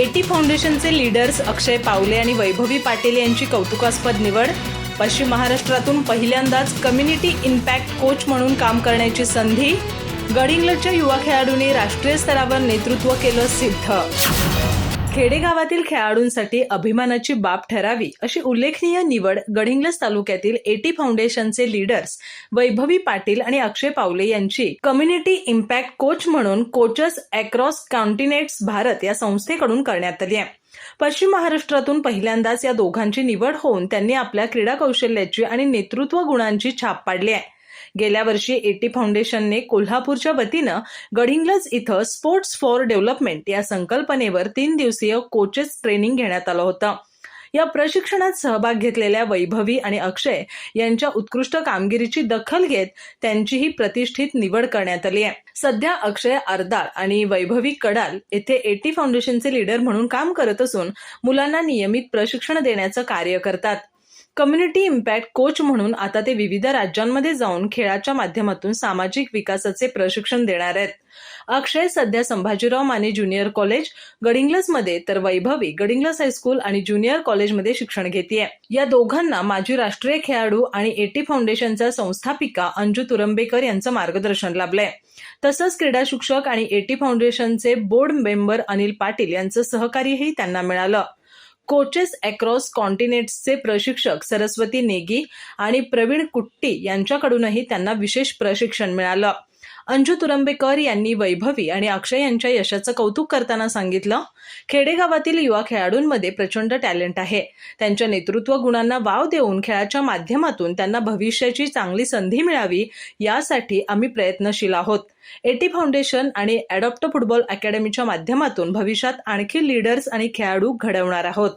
Eighty फाउंडेशनचे leaders अक्षय पावले आणि वैभवी पाटील यांची कौतुकास्पद निवड पश्चिम महाराष्ट्रातून पहिल्यांदाच कम्युनिटी इम्पॅक्ट कोच म्हणून काम करण्याची संधी गडिंग्लजच्या युवा खेळाडूंनी राष्ट्रीय स्तरावर नेतृत्व केलं सिद्ध. खेडेगावातील खेळाडूंसाठी अभिमानाची बाब ठरावी अशी उल्लेखनीय निवड गडिंग्लज तालुक्यातील एटी फाउंडेशनचे लीडर्स वैभवी पाटील आणि अक्षय पावले यांची. कम्युनिटी इम्पॅक्ट कोच म्हणून कोचस अक्रॉस कॉन्टिनेट्स भारत या संस्थेकडून करण्यात आली आहे. पश्चिम महाराष्ट्रातून पहिल्यांदाच या दोघांची निवड होऊन त्यांनी आपल्या क्रीडा कौशल्याची आणि नेतृत्व गुणांची छाप पाडली आहे. गेल्या वर्षी एटी फाउंडेशनने कोल्हापूरच्या वतीनं गडिंग्लज इथं स्पोर्ट्स फॉर डेव्हलपमेंट या संकल्पनेवर तीन दिवसीय कोचेस ट्रेनिंग घेण्यात आलं होतं. या प्रशिक्षणात सहभाग घेतलेल्या वैभवी आणि अक्षय यांच्या उत्कृष्ट कामगिरीची दखल घेत त्यांची ही प्रतिष्ठित निवड करण्यात आली आहे. सध्या अक्षय अर्दाळ आणि वैभवी कडाल येथे एटी फाउंडेशनचे लीडर म्हणून काम करत असून मुलांना नियमित प्रशिक्षण देण्याचं कार्य करतात. कम्युनिटी इम्पॅक्ट कोच म्हणून आता ते विविध राज्यांमध्ये जाऊन खेळाच्या माध्यमातून सामाजिक विकासाचे प्रशिक्षण देणार आहेत. अक्षय सध्या संभाजीराव माने ज्युनियर कॉलेज गडिंग्लजमध्ये तर वैभवी गडिंग्लज हायस्कूल आणि ज्युनियर कॉलेजमध्ये शिक्षण घेते या दोघांना माजी राष्ट्रीय खेळाडू आणि एटी फाउंडेशनच्या संस्थापिका अंजू तुरंबेकर यांचं मार्गदर्शन लाभलंय. तसंच क्रीडा शिक्षक आणि एटी फाउंडेशनचे बोर्ड मेंबर अनिल पाटील यांचं सहकार्यही त्यांना मिळालं. कोचेस अक्रॉस कॉन्टिनेंट्सचे प्रशिक्षक सरस्वती नेगी आणि प्रवीण कुट्टी यांच्याकडूनही त्यांना विशेष प्रशिक्षण मिळालं. अंजू तुरंबेकर यांनी वैभवी आणि अक्षय यांच्या यशाचं कौतुक करताना सांगितलं खेडेगावातील युवा खेळाडूंमध्ये प्रचंड टॅलेंट आहे. त्यांच्या नेतृत्व गुणांना वाव देऊन खेळाच्या माध्यमातून त्यांना भविष्याची चांगली संधी मिळावी यासाठी आम्ही प्रयत्नशील आहोत. एटी फाउंडेशन आणि ॲडॉप्ट फुटबॉल अकॅडमीच्या माध्यमातून भविष्यात आणखी लीडर्स आणि खेळाडू घडवणार आहोत.